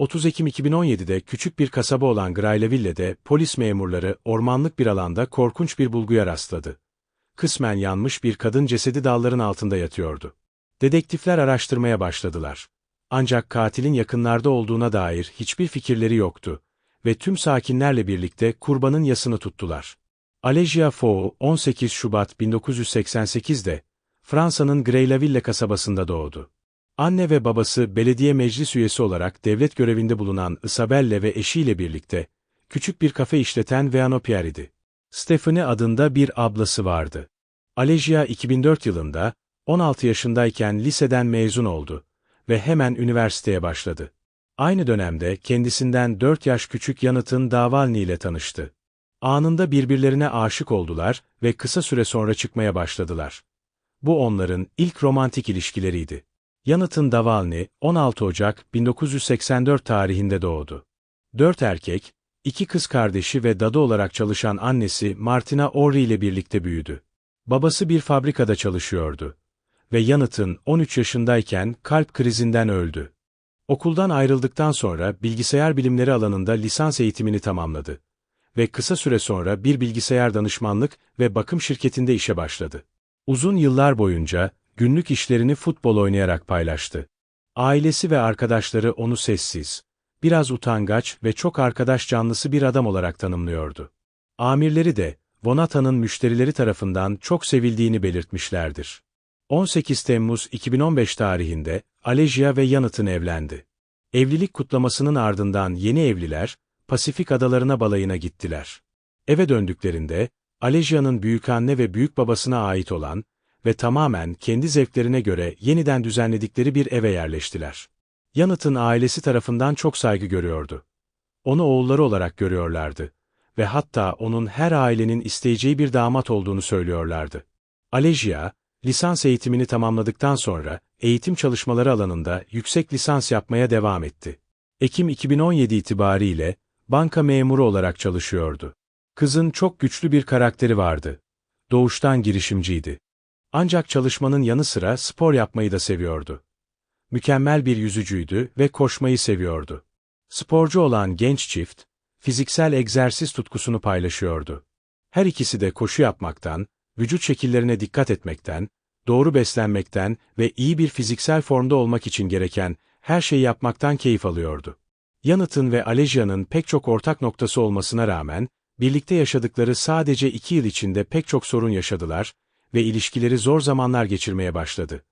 30 Ekim 2017'de küçük bir kasaba olan Graylaville'de polis memurları ormanlık bir alanda korkunç bir bulguya rastladı. Kısmen yanmış bir kadın cesedi dalların altında yatıyordu. Dedektifler araştırmaya başladılar. Ancak katilin yakınlarda olduğuna dair hiçbir fikirleri yoktu ve tüm sakinlerle birlikte kurbanın yasını tuttular. Alejia Fou 18 Şubat 1988'de Fransa'nın Greylaville kasabasında doğdu. Anne ve babası belediye meclis üyesi olarak devlet görevinde bulunan Isabelle ve eşiyle birlikte küçük bir kafe işleten Veano idi. Stephanie adında bir ablası vardı. Alejia 2004 yılında 16 yaşındayken liseden mezun oldu ve hemen üniversiteye başladı. Aynı dönemde kendisinden 4 yaş küçük Yanıt'ın Davalni ile tanıştı. Anında birbirlerine aşık oldular ve kısa süre sonra çıkmaya başladılar. Bu onların ilk romantik ilişkileriydi. Yanıt'ın Davalni, 16 Ocak 1984 tarihinde doğdu. Dört erkek, iki kız kardeşi ve dadı olarak çalışan annesi Martina Orri ile birlikte büyüdü. Babası bir fabrikada çalışıyordu. Ve Yanıt'ın 13 yaşındayken kalp krizinden öldü. Okuldan ayrıldıktan sonra bilgisayar bilimleri alanında lisans eğitimini tamamladı. Ve kısa süre sonra bir bilgisayar danışmanlık ve bakım şirketinde işe başladı. Uzun yıllar boyunca günlük işlerini futbol oynayarak paylaştı. Ailesi ve arkadaşları onu sessiz, biraz utangaç ve çok arkadaş canlısı bir adam olarak tanımlıyordu. Amirleri de, Vonata'nın müşterileri tarafından çok sevildiğini belirtmişlerdir. 18 Temmuz 2015 tarihinde Alejia ve Yanıt'ın evlendi. Evlilik kutlamasının ardından yeni evliler, Pasifik adalarına balayına gittiler. Eve döndüklerinde, Alejia'nın büyükanne ve büyük babasına ait olan ve tamamen kendi zevklerine göre yeniden düzenledikleri bir eve yerleştiler. Yanıt'ın ailesi tarafından çok saygı görüyordu. Onu oğulları olarak görüyorlardı ve hatta onun her ailenin isteyeceği bir damat olduğunu söylüyorlardı. Alejia, lisans eğitimini tamamladıktan sonra eğitim çalışmaları alanında yüksek lisans yapmaya devam etti. Ekim 2017 itibariyle banka memuru olarak çalışıyordu. Kızın çok güçlü bir karakteri vardı. Doğuştan girişimciydi. Ancak çalışmanın yanı sıra spor yapmayı da seviyordu. Mükemmel bir yüzücüydü ve koşmayı seviyordu. Sporcu olan genç çift, fiziksel egzersiz tutkusunu paylaşıyordu. Her ikisi de koşu yapmaktan, vücut şekillerine dikkat etmekten, doğru beslenmekten ve iyi bir fiziksel formda olmak için gereken her şeyi yapmaktan keyif alıyordu. Yanıt'ın ve Alejia'nın pek çok ortak noktası olmasına rağmen, birlikte yaşadıkları sadece iki yıl içinde pek çok sorun yaşadılar ve ilişkileri zor zamanlar geçirmeye başladı.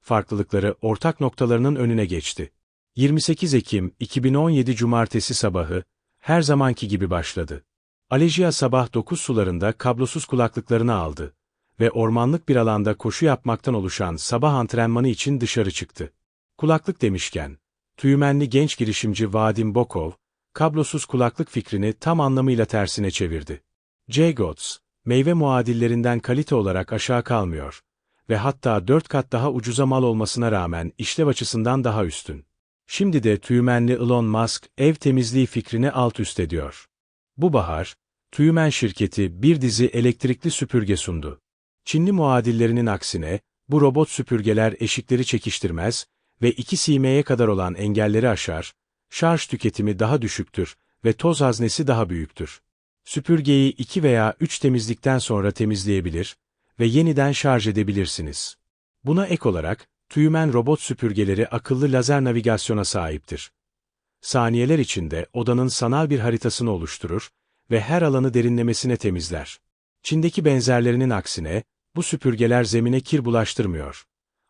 Farklılıkları ortak noktalarının önüne geçti. 28 Ekim 2017 Cumartesi sabahı, her zamanki gibi başladı. Alejia sabah 9 sularında kablosuz kulaklıklarını aldı ve ormanlık bir alanda koşu yapmaktan oluşan sabah antrenmanı için dışarı çıktı. Kulaklık demişken, tüymenli genç girişimci Vadim Bokov, kablosuz kulaklık fikrini tam anlamıyla tersine çevirdi. J. Gotts, meyve muadillerinden kalite olarak aşağı kalmıyor ve hatta dört kat daha ucuza mal olmasına rağmen işlev açısından daha üstün. Şimdi de tüymenli Elon Musk ev temizliği fikrini alt üst ediyor. Bu bahar, Tüymen şirketi bir dizi elektrikli süpürge sundu. Çinli muadillerinin aksine, bu robot süpürgeler eşikleri çekiştirmez ve 2 simeye kadar olan engelleri aşar, şarj tüketimi daha düşüktür ve toz haznesi daha büyüktür. Süpürgeyi 2 veya 3 temizlikten sonra temizleyebilir ve yeniden şarj edebilirsiniz. Buna ek olarak, Tüymen robot süpürgeleri akıllı lazer navigasyona sahiptir. Saniyeler içinde odanın sanal bir haritasını oluşturur ve her alanı derinlemesine temizler. Çin'deki benzerlerinin aksine, bu süpürgeler zemine kir bulaştırmıyor.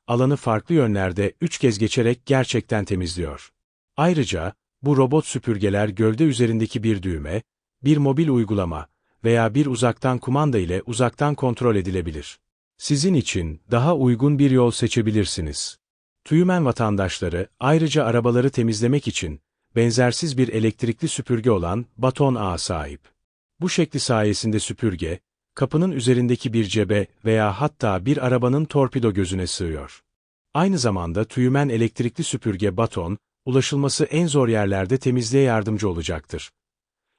Alanı farklı yönlerde üç kez geçerek gerçekten temizliyor. Ayrıca, bu robot süpürgeler gövde üzerindeki bir düğme, bir mobil uygulama veya bir uzaktan kumanda ile uzaktan kontrol edilebilir. Sizin için daha uygun bir yol seçebilirsiniz. Tüymen vatandaşları ayrıca arabaları temizlemek için benzersiz bir elektrikli süpürge olan baton ağa sahip. Bu şekli sayesinde süpürge, kapının üzerindeki bir cebe veya hatta bir arabanın torpido gözüne sığıyor. Aynı zamanda tüymen elektrikli süpürge baton, ulaşılması en zor yerlerde temizliğe yardımcı olacaktır.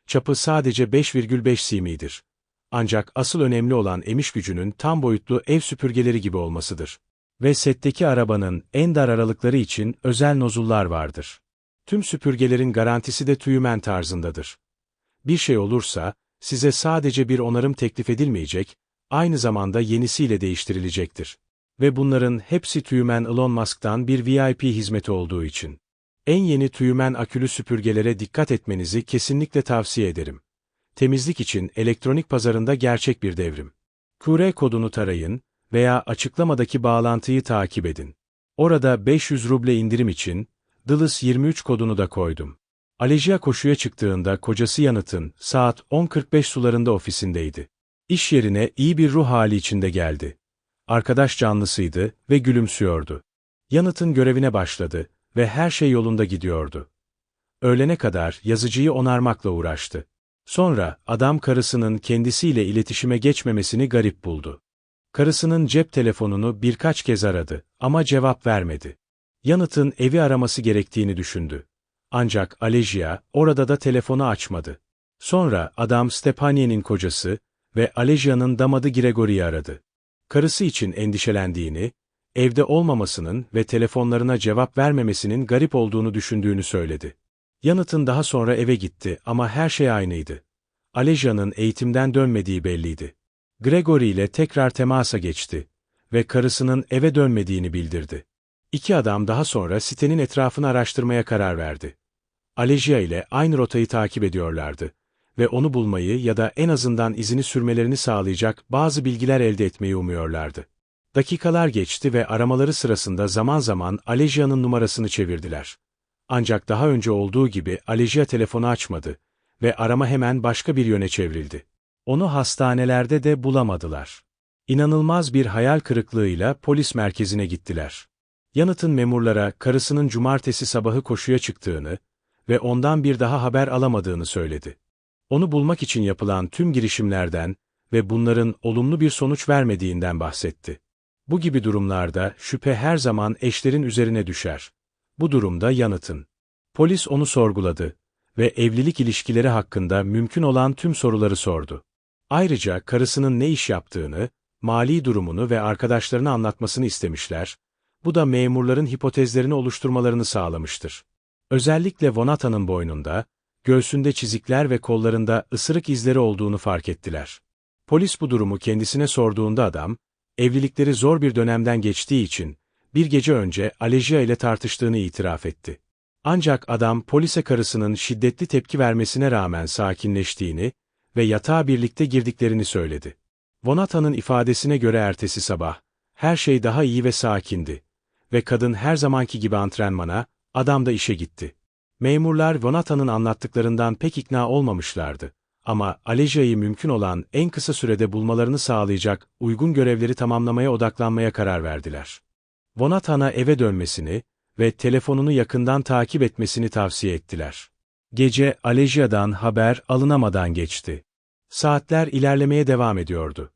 Çapı sadece 5,5 simidir. Ancak asıl önemli olan emiş gücünün tam boyutlu ev süpürgeleri gibi olmasıdır. Ve setteki arabanın en dar aralıkları için özel nozullar vardır. Tüm süpürgelerin garantisi de tüyümen tarzındadır. Bir şey olursa, size sadece bir onarım teklif edilmeyecek, aynı zamanda yenisiyle değiştirilecektir. Ve bunların hepsi tüyümen Elon Musk'tan bir VIP hizmeti olduğu için. En yeni tüyümen akülü süpürgelere dikkat etmenizi kesinlikle tavsiye ederim. Temizlik için elektronik pazarında gerçek bir devrim. QR kodunu tarayın veya açıklamadaki bağlantıyı takip edin. Orada 500 ruble indirim için Dılız 23 kodunu da koydum. Alejia koşuya çıktığında kocası Yanıt'ın saat 10.45 sularında ofisindeydi. İş yerine iyi bir ruh hali içinde geldi. Arkadaş canlısıydı ve gülümsüyordu. Yanıt'ın görevine başladı ve her şey yolunda gidiyordu. Öğlene kadar yazıcıyı onarmakla uğraştı. Sonra adam karısının kendisiyle iletişime geçmemesini garip buldu. Karısının cep telefonunu birkaç kez aradı ama cevap vermedi. Yanıt'ın evi araması gerektiğini düşündü. Ancak Alejia orada da telefonu açmadı. Sonra adam Stepaniye'nin kocası ve Alejia'nın damadı Gregori'yi aradı. Karısı için endişelendiğini, evde olmamasının ve telefonlarına cevap vermemesinin garip olduğunu düşündüğünü söyledi. Yanıt'ın daha sonra eve gitti ama her şey aynıydı. Alejia'nın eğitimden dönmediği belliydi. Gregory ile tekrar temasa geçti ve karısının eve dönmediğini bildirdi. İki adam daha sonra sitenin etrafını araştırmaya karar verdi. Alejia ile aynı rotayı takip ediyorlardı ve onu bulmayı ya da en azından izini sürmelerini sağlayacak bazı bilgiler elde etmeyi umuyorlardı. Dakikalar geçti ve aramaları sırasında zaman zaman Alejia'nın numarasını çevirdiler. Ancak daha önce olduğu gibi Alejia telefonu açmadı ve arama hemen başka bir yöne çevrildi. Onu hastanelerde de bulamadılar. İnanılmaz bir hayal kırıklığıyla polis merkezine gittiler. Yanıt'ın memurlara karısının cumartesi sabahı koşuya çıktığını ve ondan bir daha haber alamadığını söyledi. Onu bulmak için yapılan tüm girişimlerden ve bunların olumlu bir sonuç vermediğinden bahsetti. Bu gibi durumlarda şüphe her zaman eşlerin üzerine düşer. Bu durumda yanıtın. Polis onu sorguladı ve evlilik ilişkileri hakkında mümkün olan tüm soruları sordu. Ayrıca karısının ne iş yaptığını, mali durumunu ve arkadaşlarına anlatmasını istemişler, bu da memurların hipotezlerini oluşturmalarını sağlamıştır. Özellikle Vonata'nın boynunda, göğsünde çizikler ve kollarında ısırık izleri olduğunu fark ettiler. Polis bu durumu kendisine sorduğunda adam, evlilikleri zor bir dönemden geçtiği için, bir gece önce Alejia ile tartıştığını itiraf etti. Ancak adam polise karısının şiddetli tepki vermesine rağmen sakinleştiğini ve yatağa birlikte girdiklerini söyledi. Vonata'nın ifadesine göre ertesi sabah, her şey daha iyi ve sakindi. Ve kadın her zamanki gibi antrenmana, adam da işe gitti. Memurlar Vonata'nın anlattıklarından pek ikna olmamışlardı. Ama Alejia'yı mümkün olan en kısa sürede bulmalarını sağlayacak uygun görevleri tamamlamaya odaklanmaya karar verdiler. Vonatan'a eve dönmesini ve telefonunu yakından takip etmesini tavsiye ettiler. Gece Alejia'dan haber alınamadan geçti. Saatler ilerlemeye devam ediyordu.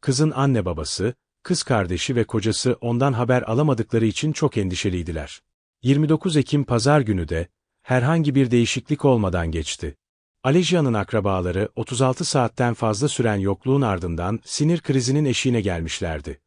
Kızın anne babası, kız kardeşi ve kocası ondan haber alamadıkları için çok endişeliydiler. 29 Ekim pazar günü de, herhangi bir değişiklik olmadan geçti. Alejia'nın akrabaları 36 saatten fazla süren yokluğun ardından sinir krizinin eşiğine gelmişlerdi.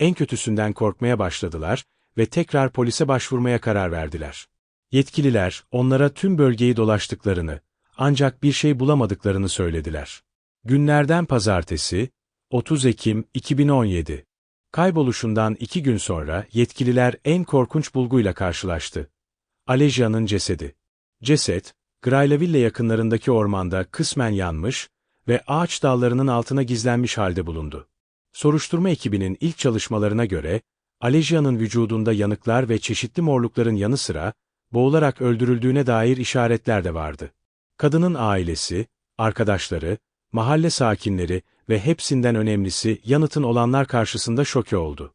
En kötüsünden korkmaya başladılar ve tekrar polise başvurmaya karar verdiler. Yetkililer onlara tüm bölgeyi dolaştıklarını, ancak bir şey bulamadıklarını söylediler. Günlerden pazartesi, 30 Ekim 2017. Kayboluşundan iki gün sonra yetkililer en korkunç bulguyla karşılaştı. Alejia'nın cesedi. Ceset, Graylaville yakınlarındaki ormanda kısmen yanmış ve ağaç dallarının altına gizlenmiş halde bulundu. Soruşturma ekibinin ilk çalışmalarına göre, Alejia'nın vücudunda yanıklar ve çeşitli morlukların yanı sıra, boğularak öldürüldüğüne dair işaretler de vardı. Kadının ailesi, arkadaşları, mahalle sakinleri ve hepsinden önemlisi yanıtın olanlar karşısında şoke oldu.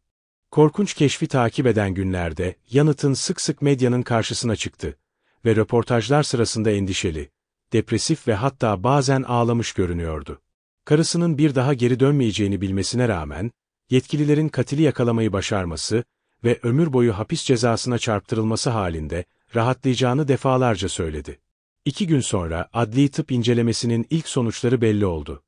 Korkunç keşfi takip eden günlerde yanıtın sık sık medyanın karşısına çıktı ve röportajlar sırasında endişeli, depresif ve hatta bazen ağlamış görünüyordu. Karısının bir daha geri dönmeyeceğini bilmesine rağmen, yetkililerin katili yakalamayı başarması ve ömür boyu hapis cezasına çarptırılması halinde rahatlayacağını defalarca söyledi. İki gün sonra adli tıp incelemesinin ilk sonuçları belli oldu.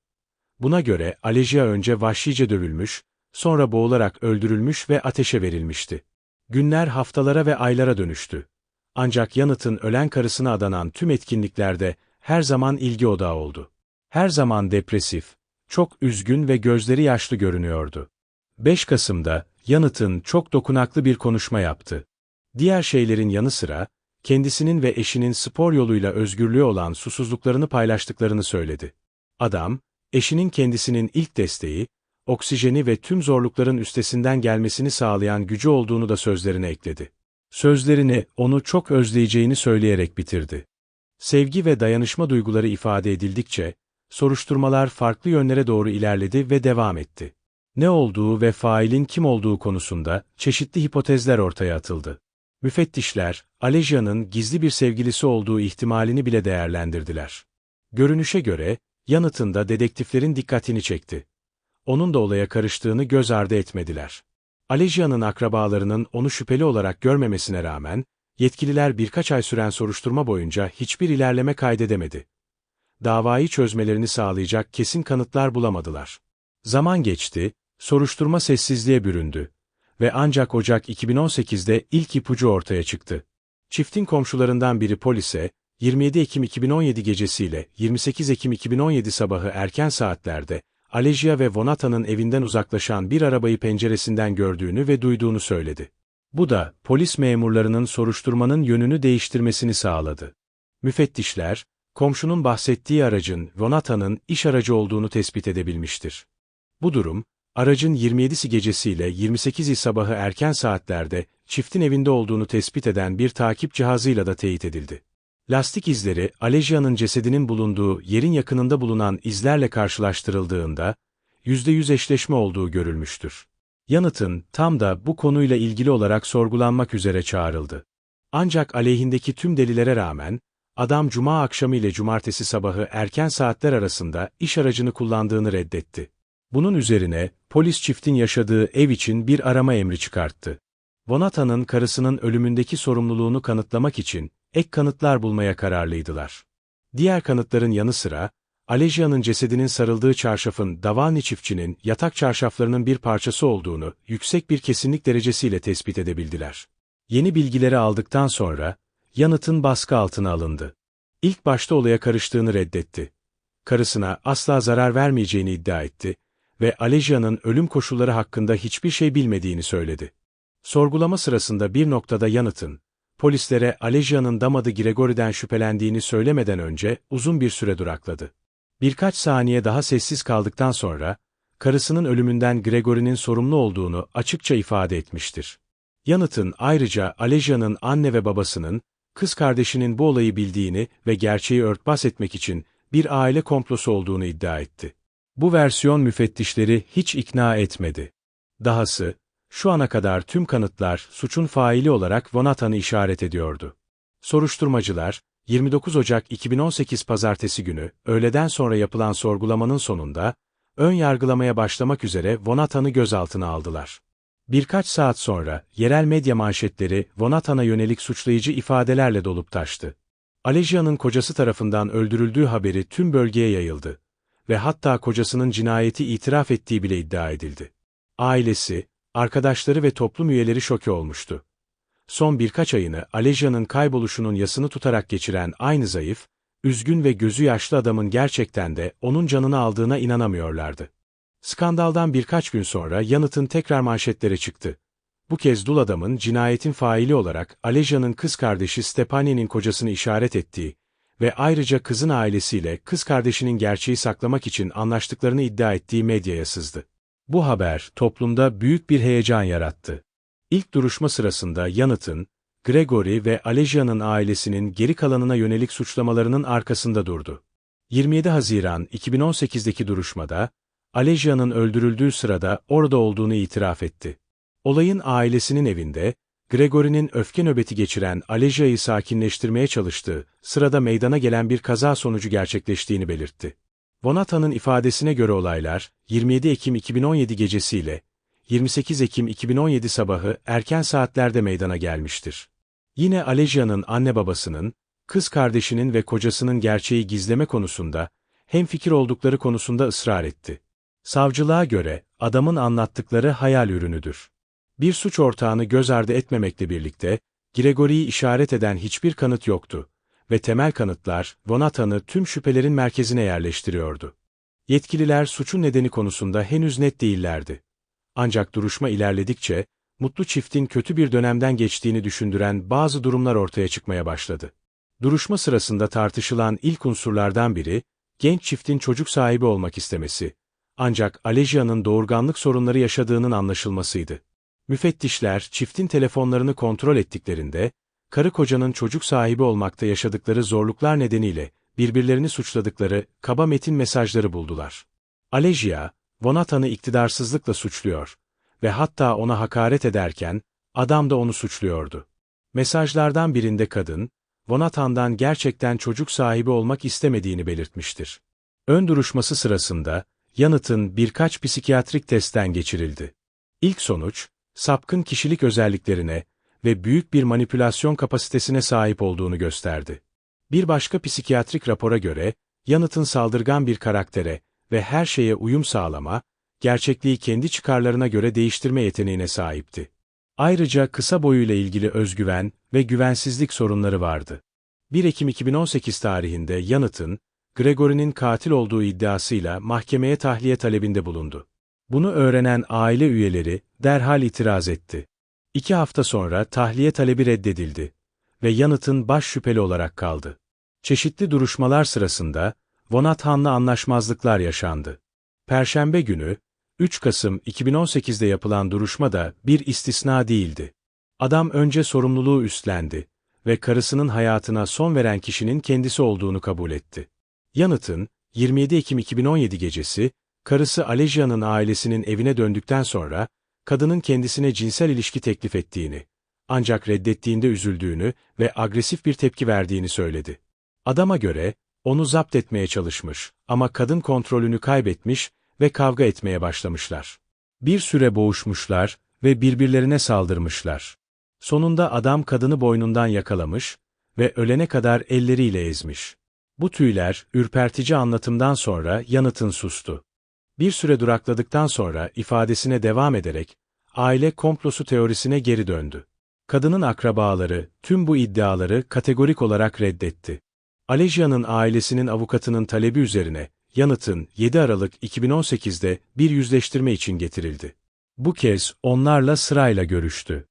Buna göre Alejia önce vahşice dövülmüş, sonra boğularak öldürülmüş ve ateşe verilmişti. Günler haftalara ve aylara dönüştü. Ancak yanıtın ölen karısına adanan tüm etkinliklerde her zaman ilgi odağı oldu. Her zaman depresif, çok üzgün ve gözleri yaşlı görünüyordu. 5 Kasım'da yanıtın çok dokunaklı bir konuşma yaptı. Diğer şeylerin yanı sıra, kendisinin ve eşinin spor yoluyla özgürlüğü olan susuzluklarını paylaştıklarını söyledi. Adam, eşinin kendisinin ilk desteği, oksijeni ve tüm zorlukların üstesinden gelmesini sağlayan gücü olduğunu da sözlerine ekledi. Sözlerini onu çok özleyeceğini söyleyerek bitirdi. Sevgi ve dayanışma duyguları ifade edildikçe, soruşturmalar farklı yönlere doğru ilerledi ve devam etti. Ne olduğu ve failin kim olduğu konusunda çeşitli hipotezler ortaya atıldı. Müfettişler, Alejya'nın gizli bir sevgilisi olduğu ihtimalini bile değerlendirdiler. Görünüşe göre, yanıtında dedektiflerin dikkatini çekti. Onun da olaya karıştığını göz ardı etmediler. Alejya'nın akrabalarının onu şüpheli olarak görmemesine rağmen, yetkililer birkaç ay süren soruşturma boyunca hiçbir ilerleme kaydedemedi. Davayı çözmelerini sağlayacak kesin kanıtlar bulamadılar. Zaman geçti, soruşturma sessizliğe büründü ve ancak Ocak 2018'de ilk ipucu ortaya çıktı. Çiftin komşularından biri polise, 27 Ekim 2017 gecesiyle 28 Ekim 2017 sabahı erken saatlerde, Alejia ve Vonata'nın evinden uzaklaşan bir arabayı penceresinden gördüğünü ve duyduğunu söyledi. Bu da, polis memurlarının soruşturmanın yönünü değiştirmesini sağladı. Müfettişler, komşunun bahsettiği aracın Vonata'nın iş aracı olduğunu tespit edebilmiştir. Bu durum, aracın 27'si gecesiyle 28'i sabahı erken saatlerde çiftin evinde olduğunu tespit eden bir takip cihazıyla da teyit edildi. Lastik izleri, Alejia'nın cesedinin bulunduğu yerin yakınında bulunan izlerle karşılaştırıldığında, %100 eşleşme olduğu görülmüştür. Yanıtın tam da bu konuyla ilgili olarak sorgulanmak üzere çağrıldı. Ancak aleyhindeki tüm delilere rağmen, adam cuma akşamı ile cumartesi sabahı erken saatler arasında iş aracını kullandığını reddetti. Bunun üzerine, polis çiftin yaşadığı ev için bir arama emri çıkarttı. Vonata'nın karısının ölümündeki sorumluluğunu kanıtlamak için, ek kanıtlar bulmaya kararlıydılar. Diğer kanıtların yanı sıra, Alejia'nın cesedinin sarıldığı çarşafın Davani çiftçinin yatak çarşaflarının bir parçası olduğunu yüksek bir kesinlik derecesiyle tespit edebildiler. Yeni bilgileri aldıktan sonra, yanıtın baskı altına alındı. İlk başta olaya karıştığını reddetti. Karısına asla zarar vermeyeceğini iddia etti ve Alejia'nın ölüm koşulları hakkında hiçbir şey bilmediğini söyledi. Sorgulama sırasında bir noktada yanıtın, polislere Alejia'nın damadı Gregori'den şüphelendiğini söylemeden önce uzun bir süre durakladı. Birkaç saniye daha sessiz kaldıktan sonra, karısının ölümünden Gregory'nin sorumlu olduğunu açıkça ifade etmiştir. Yanıtın ayrıca Alejia'nın anne ve babasının, kız kardeşinin bu olayı bildiğini ve gerçeği örtbas etmek için bir aile komplosu olduğunu iddia etti. Bu versiyon müfettişleri hiç ikna etmedi. Dahası, şu ana kadar tüm kanıtlar suçun faili olarak Vonatan'ı işaret ediyordu. Soruşturmacılar, 29 Ocak 2018 Pazartesi günü, öğleden sonra yapılan sorgulamanın sonunda, ön yargılamaya başlamak üzere Vonatan'ı gözaltına aldılar. Birkaç saat sonra, yerel medya manşetleri Vonatan'a yönelik suçlayıcı ifadelerle dolup taştı. Alejia'nın kocası tarafından öldürüldüğü haberi tüm bölgeye yayıldı ve hatta kocasının cinayeti itiraf ettiği bile iddia edildi. Ailesi, arkadaşları ve toplum üyeleri şoke olmuştu. Son birkaç ayını Alejya'nın kayboluşunun yasını tutarak geçiren aynı zayıf, üzgün ve gözü yaşlı adamın gerçekten de onun canını aldığına inanamıyorlardı. Skandaldan birkaç gün sonra yanıtın tekrar manşetlere çıktı. Bu kez dul adamın cinayetin faili olarak Alejya'nın kız kardeşi Stepani'nin kocasını işaret ettiği ve ayrıca kızın ailesiyle kız kardeşinin gerçeği saklamak için anlaştıklarını iddia ettiği medyaya sızdı. Bu haber toplumda büyük bir heyecan yarattı. İlk duruşma sırasında yanıtın, Gregory ve Alejia'nın ailesinin geri kalanına yönelik suçlamalarının arkasında durdu. 27 Haziran 2018'deki duruşmada, Alejia'nın öldürüldüğü sırada orada olduğunu itiraf etti. Olayın ailesinin evinde, Gregory'nin öfke nöbeti geçiren Alejia'yı sakinleştirmeye çalıştığı sırada meydana gelen bir kaza sonucu gerçekleştiğini belirtti. Vonata'nın ifadesine göre olaylar, 27 Ekim 2017 gecesiyle 28 Ekim 2017 sabahı erken saatlerde meydana gelmiştir. Yine Alejia'nın anne babasının, kız kardeşinin ve kocasının gerçeği gizleme konusunda, hem fikir oldukları konusunda ısrar etti. Savcılığa göre, adamın anlattıkları hayal ürünüdür. Bir suç ortağını göz ardı etmemekle birlikte, Gregory'yi işaret eden hiçbir kanıt yoktu ve temel kanıtlar, Vonathan'ı tüm şüphelerin merkezine yerleştiriyordu. Yetkililer suçun nedeni konusunda henüz net değillerdi. Ancak duruşma ilerledikçe, mutlu çiftin kötü bir dönemden geçtiğini düşündüren bazı durumlar ortaya çıkmaya başladı. Duruşma sırasında tartışılan ilk unsurlardan biri, genç çiftin çocuk sahibi olmak istemesi. Ancak Alejia'nın doğurganlık sorunları yaşadığının anlaşılmasıydı. Müfettişler çiftin telefonlarını kontrol ettiklerinde, karı kocanın çocuk sahibi olmakta yaşadıkları zorluklar nedeniyle birbirlerini suçladıkları kaba metin mesajları buldular. Alejia, Vonathan'ı iktidarsızlıkla suçluyor ve hatta ona hakaret ederken adam da onu suçluyordu. Mesajlardan birinde kadın, Vonathan'dan gerçekten çocuk sahibi olmak istemediğini belirtmiştir. Ön duruşması sırasında, yanıtın birkaç psikiyatrik testten geçirildi. İlk sonuç, sapkın kişilik özelliklerine ve büyük bir manipülasyon kapasitesine sahip olduğunu gösterdi. Bir başka psikiyatrik rapora göre, yanıtın saldırgan bir karaktere ve her şeye uyum sağlama, gerçekliği kendi çıkarlarına göre değiştirme yeteneğine sahipti. Ayrıca kısa boyuyla ilgili özgüven ve güvensizlik sorunları vardı. 1 Ekim 2018 tarihinde yanıtın, Gregory'nin katil olduğu iddiasıyla mahkemeye tahliye talebinde bulundu. Bunu öğrenen aile üyeleri derhal itiraz etti. İki hafta sonra tahliye talebi reddedildi ve yanıtın baş şüpheli olarak kaldı. Çeşitli duruşmalar sırasında Vonathan'la anlaşmazlıklar yaşandı. Perşembe günü, 3 Kasım 2018'de yapılan duruşma da bir istisna değildi. Adam önce sorumluluğu üstlendi ve karısının hayatına son veren kişinin kendisi olduğunu kabul etti. Yanıtın, 27 Ekim 2017 gecesi, karısı Alejia'nın ailesinin evine döndükten sonra, kadının kendisine cinsel ilişki teklif ettiğini, ancak reddettiğinde üzüldüğünü ve agresif bir tepki verdiğini söyledi. Adama göre, onu zapt etmeye çalışmış ama kadın kontrolünü kaybetmiş ve kavga etmeye başlamışlar. Bir süre boğuşmuşlar ve birbirlerine saldırmışlar. Sonunda adam kadını boynundan yakalamış ve ölene kadar elleriyle ezmiş. Bu tüyler, ürpertici anlatımdan sonra yanıtın sustu. Bir süre durakladıktan sonra ifadesine devam ederek, aile komplosu teorisine geri döndü. Kadının akrabaları, tüm bu iddiaları kategorik olarak reddetti. Alejia'nın ailesinin avukatının talebi üzerine, yanıtın 7 Aralık 2018'de bir yüzleştirme için getirildi. Bu kez onlarla sırayla görüştü.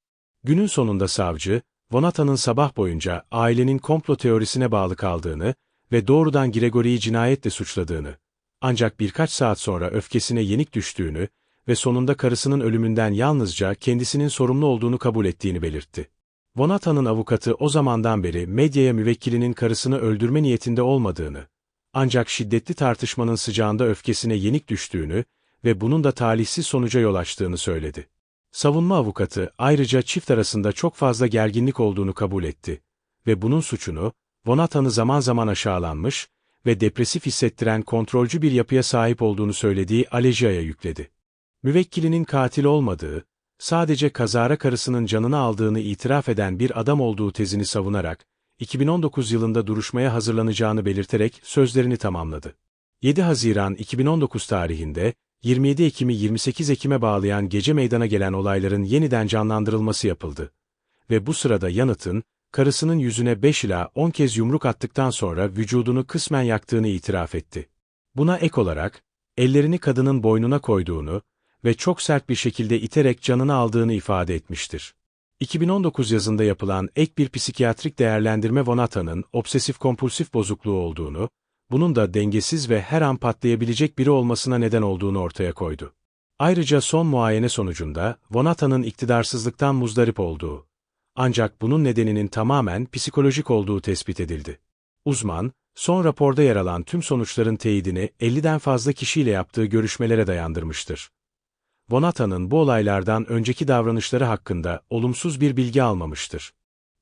Günün sonunda savcı, Vonata'nın sabah boyunca ailenin komplo teorisine bağlı kaldığını ve doğrudan Gregory'yi cinayetle suçladığını, ancak birkaç saat sonra öfkesine yenik düştüğünü ve sonunda karısının ölümünden yalnızca kendisinin sorumlu olduğunu kabul ettiğini belirtti. Vonata'nın avukatı o zamandan beri medyaya müvekkilinin karısını öldürme niyetinde olmadığını, ancak şiddetli tartışmanın sıcağında öfkesine yenik düştüğünü ve bunun da talihsiz sonuca yol açtığını söyledi. Savunma avukatı ayrıca çift arasında çok fazla gerginlik olduğunu kabul etti ve bunun suçunu, Vonata'nı zaman zaman aşağılanmış ve depresif hissettiren kontrolcü bir yapıya sahip olduğunu söylediği Alejia'ya yükledi. Müvekkilinin katil olmadığı, sadece kazara karısının canını aldığını itiraf eden bir adam olduğu tezini savunarak, 2019 yılında duruşmaya hazırlanacağını belirterek sözlerini tamamladı. 7 Haziran 2019 tarihinde, 27 Ekim'i 28 Ekim'e bağlayan gece meydana gelen olayların yeniden canlandırılması yapıldı. Ve bu sırada yanıtın, karısının yüzüne 5 ila 10 kez yumruk attıktan sonra vücudunu kısmen yaktığını itiraf etti. Buna ek olarak, ellerini kadının boynuna koyduğunu ve çok sert bir şekilde iterek canını aldığını ifade etmiştir. 2019 yazında yapılan ek bir psikiyatrik değerlendirme Vonata'nın obsesif-kompulsif bozukluğu olduğunu, bunun da dengesiz ve her an patlayabilecek biri olmasına neden olduğunu ortaya koydu. Ayrıca son muayene sonucunda Vonata'nın iktidarsızlıktan muzdarip olduğu, ancak bunun nedeninin tamamen psikolojik olduğu tespit edildi. Uzman, son raporda yer alan tüm sonuçların teyidini 50'den fazla kişiyle yaptığı görüşmelere dayandırmıştır. Vonata'nın bu olaylardan önceki davranışları hakkında olumsuz bir bilgi almamıştır.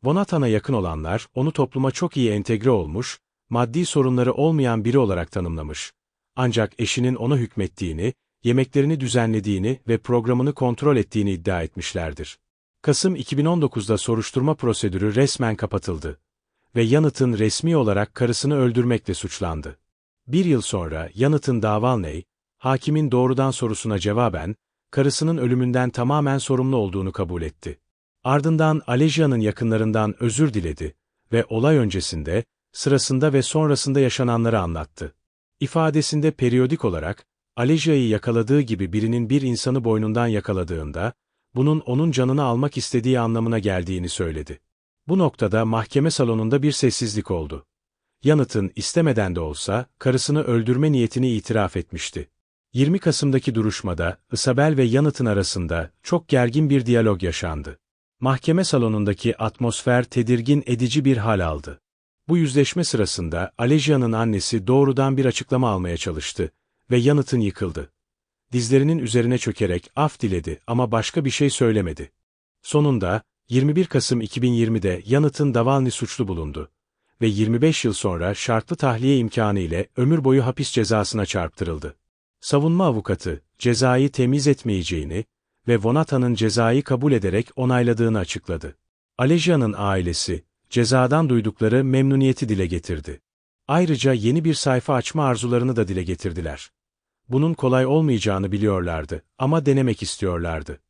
Vonatan'a yakın olanlar, onu topluma çok iyi entegre olmuş, maddi sorunları olmayan biri olarak tanımlamış. Ancak eşinin ona hükmettiğini, yemeklerini düzenlediğini ve programını kontrol ettiğini iddia etmişlerdir. Kasım 2019'da soruşturma prosedürü resmen kapatıldı ve Yanıt'ın resmi olarak karısını öldürmekle suçlandı. Bir yıl sonra Yanıt'ın Davalney, hakimin doğrudan sorusuna cevaben, karısının ölümünden tamamen sorumlu olduğunu kabul etti. Ardından Alejia'nın yakınlarından özür diledi ve olay öncesinde, sırasında ve sonrasında yaşananları anlattı. İfadesinde periyodik olarak, Alejia'yı yakaladığı gibi birinin bir insanı boynundan yakaladığında, bunun onun canını almak istediği anlamına geldiğini söyledi. Bu noktada mahkeme salonunda bir sessizlik oldu. Yanıt'ın istemeden de olsa karısını öldürme niyetini itiraf etmişti. 20 Kasım'daki duruşmada Isabel ve Yanıt'ın arasında çok gergin bir diyalog yaşandı. Mahkeme salonundaki atmosfer tedirgin edici bir hal aldı. Bu yüzleşme sırasında Alejia'nın annesi doğrudan bir açıklama almaya çalıştı ve Yanıt'ın yıkıldı. Dizlerinin üzerine çökerek af diledi ama başka bir şey söylemedi. Sonunda, 21 Kasım 2020'de Yanıt'ın Davalny suçlu bulundu ve 25 yıl sonra şartlı tahliye imkanı ile ömür boyu hapis cezasına çarptırıldı. Savunma avukatı, cezayı temiz etmeyeceğini ve Vonata'nın cezayı kabul ederek onayladığını açıkladı. Alejia'nın ailesi, cezadan duydukları memnuniyeti dile getirdi. Ayrıca yeni bir sayfa açma arzularını da dile getirdiler. Bunun kolay olmayacağını biliyorlardı ama denemek istiyorlardı.